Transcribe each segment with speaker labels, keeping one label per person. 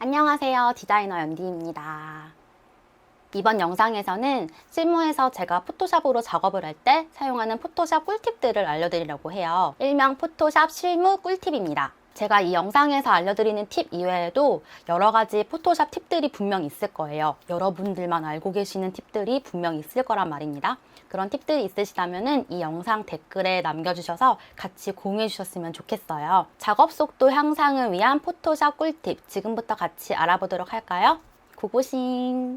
Speaker 1: 안녕하세요. 디자이너 연디입니다. 이번 영상에서는 실무에서 제가 포토샵으로 작업을 할 때 사용하는 포토샵 꿀팁들을 알려드리려고 해요. 일명 포토샵 실무 꿀팁입니다. 제가 이 영상에서 알려드리는 팁 이외에도 여러 가지 포토샵 팁들이 분명 있을 거예요. 여러분들만 알고 계시는 팁들이 분명 있을 거란 말입니다. 그런 팁들이 있으시다면 이 영상 댓글에 남겨주셔서 같이 공유해 주셨으면 좋겠어요. 작업 속도 향상을 위한 포토샵 꿀팁 지금부터 같이 알아보도록 할까요? 고고싱!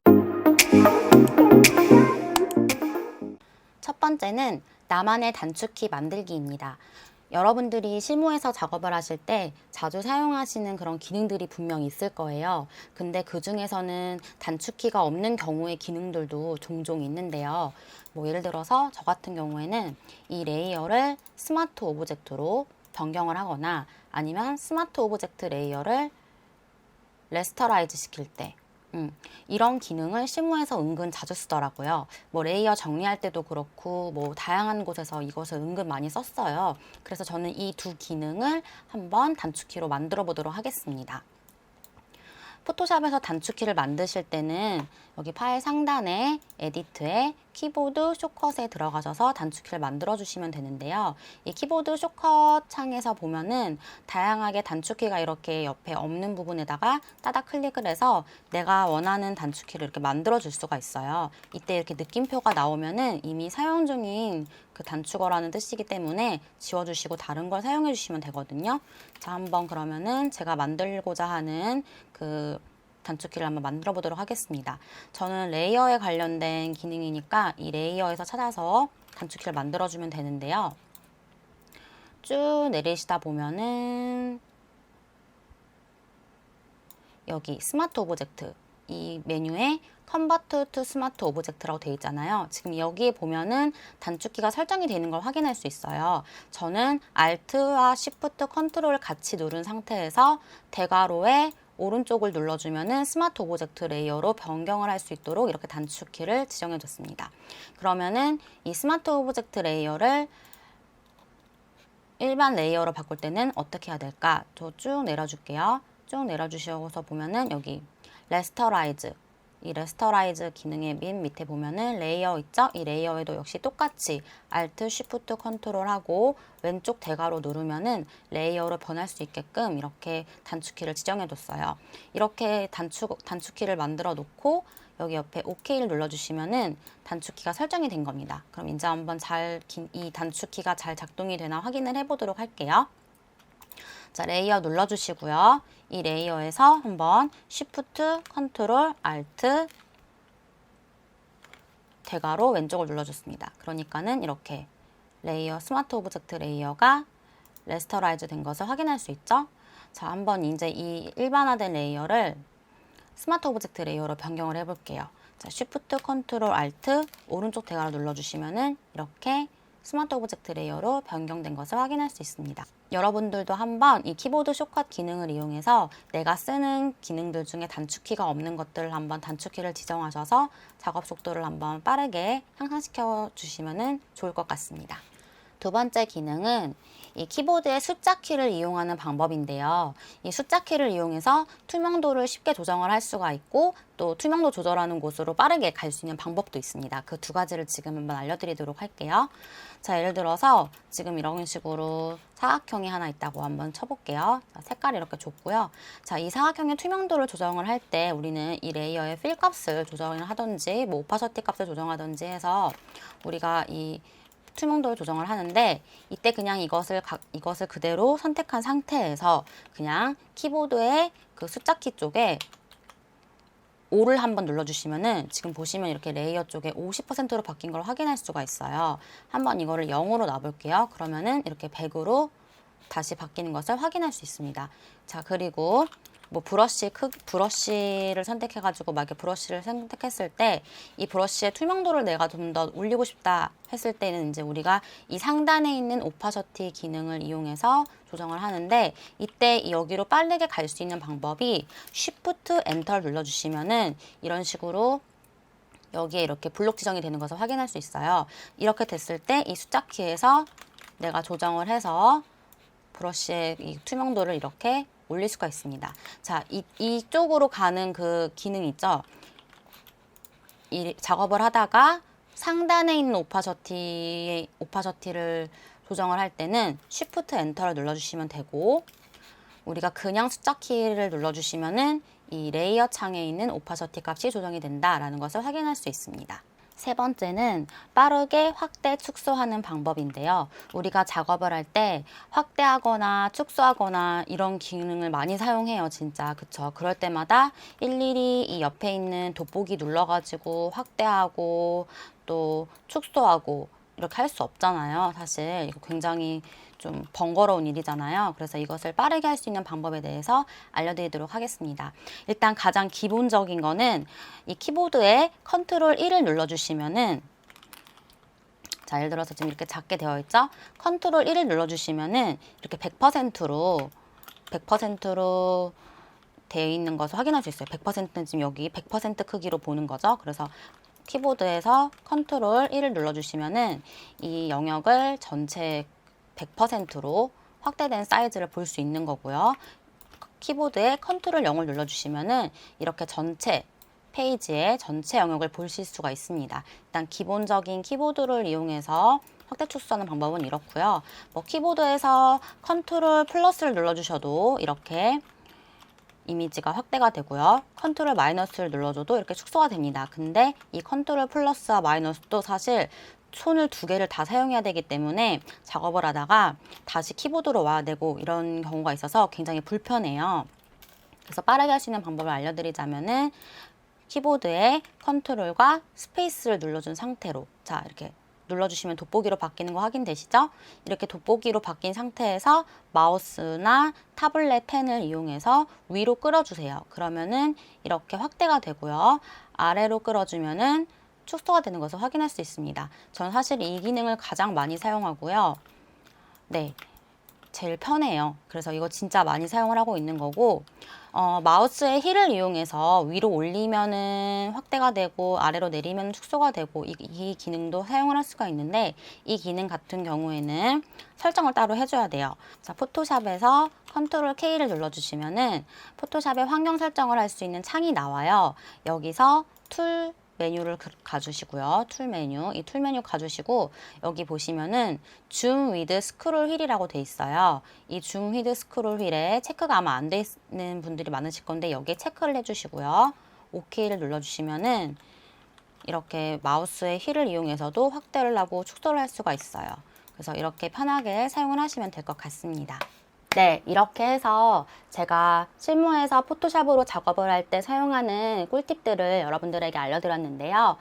Speaker 1: 첫 번째는 나만의 단축키 만들기입니다. 여러분들이 실무에서 작업을 하실 때 자주 사용하시는 그런 기능들이 분명 있을 거예요. 근데 그 중에서는 단축키가 없는 경우의 기능들도 종종 있는데요. 뭐 예를 들어서 저 같은 경우에는 이 레이어를 스마트 오브젝트로 변경을 하거나 아니면 스마트 오브젝트 레이어를 레스터라이즈 시킬 때 음, 이런 기능을 실무에서 은근 자주 쓰더라고요. 뭐 레이어 정리할 때도 그렇고 뭐 다양한 곳에서 이것을 은근 많이 썼어요. 그래서 저는 이 두 기능을 한번 단축키로 만들어 보도록 하겠습니다. 포토샵에서 단축키를 만드실 때는 여기 파일 상단에 에디트에 키보드 쇼컷에 들어가셔서 단축키를 만들어 주시면 되는데요. 이 키보드 쇼컷 창에서 보면은 다양하게 단축키가 이렇게 옆에 없는 부분에다가 따닥 클릭을 해서 내가 원하는 단축키를 이렇게 만들어 줄 수가 있어요. 이때 이렇게 느낌표가 나오면은 이미 사용 중인 그 단축어라는 뜻이기 때문에 지워 주시고 다른 걸 사용해 주시면 되거든요. 자, 한번 그러면은 제가 만들고자 하는 그 단축키를 한번 만들어 보도록 하겠습니다. 저는 레이어에 관련된 기능이니까 이 레이어에서 찾아서 단축키를 만들어 주면 되는데요. 쭉 내리시다 보면은 여기 스마트 오브젝트 이 메뉴에 컨버트 투 스마트 오브젝트라고 되어 있잖아요. 지금 여기에 보면은 단축키가 설정이 되는 걸 확인할 수 있어요. 저는 Alt와 Shift, Ctrl 같이 누른 상태에서 대괄호에 오른쪽을 눌러주면은 스마트 오브젝트 레이어로 변경을 할 수 있도록 이렇게 단축키를 지정해 줬습니다. 그러면은 이 스마트 오브젝트 레이어를 일반 레이어로 바꿀 때는 어떻게 해야 될까? 저 쭉 내려줄게요. 쭉 내려주셔서 보면은 여기 레스터라이즈 이 레스터라이즈 기능의 맨 밑에 보면은 레이어 있죠? 이 레이어에도 역시 똑같이 Alt, Shift, Ctrl 하고 왼쪽 대괄호 누르면은 레이어로 변할 수 있게끔 이렇게 단축키를 지정해 뒀어요. 이렇게 단축, 단축키를 만들어 놓고 여기 옆에 OK를 눌러주시면은 단축키가 설정이 된 겁니다. 그럼 이제 한번 잘 이 단축키가 잘 작동이 되나 확인을 해보도록 할게요. 자, 레이어 눌러주시고요. 이 레이어에서 한번 Shift, Ctrl, Alt, 대괄호 왼쪽을 눌러줬습니다. 그러니까는 이렇게 레이어, 스마트 오브젝트 레이어가 레스터라이즈 된 것을 확인할 수 있죠. 자, 한번 이제 이 일반화된 레이어를 스마트 오브젝트 레이어로 변경을 해볼게요. 자, Shift, Ctrl, Alt, 오른쪽 대괄호 눌러주시면은 이렇게 스마트 오브젝트 레이어로 변경된 것을 확인할 수 있습니다. 여러분들도 한번 이 키보드 쇼컷 기능을 이용해서 내가 쓰는 기능들 중에 단축키가 없는 것들을 한번 단축키를 지정하셔서 작업 속도를 한번 빠르게 향상시켜 주시면 좋을 것 같습니다. 두 번째 기능은 이 키보드의 숫자 키를 이용하는 방법인데요. 이 숫자 키를 이용해서 투명도를 쉽게 조정을 할 수가 있고 또 투명도 조절하는 곳으로 빠르게 갈 수 있는 방법도 있습니다. 그 두 가지를 지금 한번 알려드리도록 할게요. 자, 예를 들어서 지금 이런 식으로 사각형이 하나 있다고 한번 쳐볼게요. 자, 색깔이 이렇게 줬고요. 자, 이 사각형의 투명도를 조정을 할 때 우리는 이 레이어의 필 값을 조정을 하든지 뭐 오파서티 값을 조정하든지 해서 우리가 이 투명도를 조정을 하는데 이때 그냥 이것을 가, 이것을 그대로 선택한 상태에서 그냥 키보드의 그 숫자 키 쪽에 5를 한번 눌러주시면은 지금 보시면 이렇게 레이어 쪽에 50%로 바뀐 걸 확인할 수가 있어요. 한번 이거를 0으로 놔볼게요. 그러면은 이렇게 100으로 다시 바뀌는 것을 확인할 수 있습니다. 자, 그리고 뭐 브러쉬 크 브러쉬를 선택해가지고 막 이렇게 브러쉬를 선택했을 때 이 브러쉬의 투명도를 내가 좀 더 올리고 싶다 했을 때는 이제 우리가 이 상단에 있는 오파셔티 기능을 이용해서 조정을 하는데 이때 여기로 빠르게 갈 수 있는 방법이 Shift Enter 눌러주시면은 이런 식으로 여기에 이렇게 블록 지정이 되는 것을 확인할 수 있어요. 이렇게 됐을 때 이 숫자 키에서 내가 조정을 해서 브러쉬의 이 투명도를 이렇게 올릴 수가 있습니다. 자, 이, 이쪽으로 가는 그 기능 있죠? 이 작업을 하다가 상단에 있는 오파셔티, 오파셔티를 조정을 할 때는 Shift 엔터를 눌러주시면 되고 우리가 그냥 숫자 키를 눌러주시면은 이 레이어 창에 있는 오파셔티 값이 조정이 된다라는 것을 확인할 수 있습니다. 세 번째는 빠르게 확대, 축소하는 방법인데요. 우리가 작업을 할 때 확대하거나 축소하거나 이런 기능을 많이 사용해요, 진짜. 그쵸? 그럴 때마다 일일이 이 옆에 있는 돋보기 눌러가지고 확대하고 또 축소하고 이렇게 할 수 없잖아요. 사실 이거 굉장히 좀 번거로운 일이잖아요. 그래서 이것을 빠르게 할 수 있는 방법에 대해서 알려드리도록 하겠습니다. 일단 가장 기본적인 거는 이 키보드에 컨트롤 1을 눌러주시면은 자, 예를 들어서 지금 이렇게 작게 되어 있죠? 컨트롤 1을 눌러주시면은 이렇게 100%로 100%로 되어 있는 것을 확인할 수 있어요. 100%는 지금 여기 100% 크기로 보는 거죠. 그래서 키보드에서 컨트롤 1을 눌러주시면은 이 영역을 전체 100%로 확대된 사이즈를 볼 수 있는 거고요. 키보드에 컨트롤 0을 눌러주시면은 이렇게 전체 페이지의 전체 영역을 보실 수가 있습니다. 일단 기본적인 키보드를 이용해서 확대 축소하는 방법은 이렇고요. 뭐 키보드에서 컨트롤 플러스를 눌러주셔도 이렇게 이미지가 확대가 되고요. 컨트롤 마이너스를 눌러줘도 이렇게 축소가 됩니다. 근데 이 컨트롤 플러스와 마이너스도 사실 손을 두 개를 다 사용해야 되기 때문에 작업을 하다가 다시 키보드로 와야 되고 이런 경우가 있어서 굉장히 불편해요. 그래서 빠르게 있는 방법을 알려드리자면은 키보드에 컨트롤과 스페이스를 눌러준 상태로 자 이렇게 눌러주시면 돋보기로 바뀌는 거 확인되시죠? 이렇게 돋보기로 바뀐 상태에서 마우스나 타블렛 펜을 이용해서 위로 끌어주세요. 그러면은 이렇게 확대가 되고요. 아래로 끌어주면은 축소가 되는 것을 확인할 수 있습니다. 저는 사실 이 기능을 가장 많이 사용하고요. 네. 제일 편해요. 그래서 이거 진짜 많이 사용을 하고 있는 거고, 어, 마우스의 힐을 이용해서 위로 올리면은 확대가 되고, 아래로 내리면 축소가 되고, 이, 이 기능도 사용을 할 수가 있는데, 이 기능 같은 경우에는 설정을 따로 해줘야 돼요. 자, 포토샵에서 컨트롤 K를 눌러주시면은 포토샵의 환경 설정을 할 수 있는 창이 나와요. 여기서 툴, 메뉴를 그- 가주시고요. 툴 메뉴, 이 툴 메뉴 가주시고 여기 보시면은 줌 위드 스크롤 휠이라고 돼 있어요. 이 줌 위드 스크롤 휠에 체크가 아마 안 돼 있는 분들이 많으실 건데 여기에 체크를 해주시고요. OK를 눌러주시면은 이렇게 마우스의 휠을 이용해서도 확대를 하고 축소를 할 수가 있어요. 그래서 이렇게 편하게 사용을 하시면 될 것 같습니다. 네, 이렇게 해서 제가 실무에서 포토샵으로 작업을 할 때 사용하는 꿀팁들을 여러분들에게 알려드렸는데요.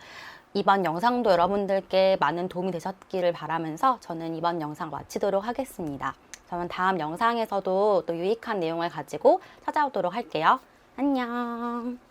Speaker 1: 이번 영상도 여러분들께 많은 도움이 되셨기를 바라면서 저는 이번 영상 마치도록 하겠습니다. 저는 다음 영상에서도 또 유익한 내용을 가지고 찾아오도록 할게요. 안녕.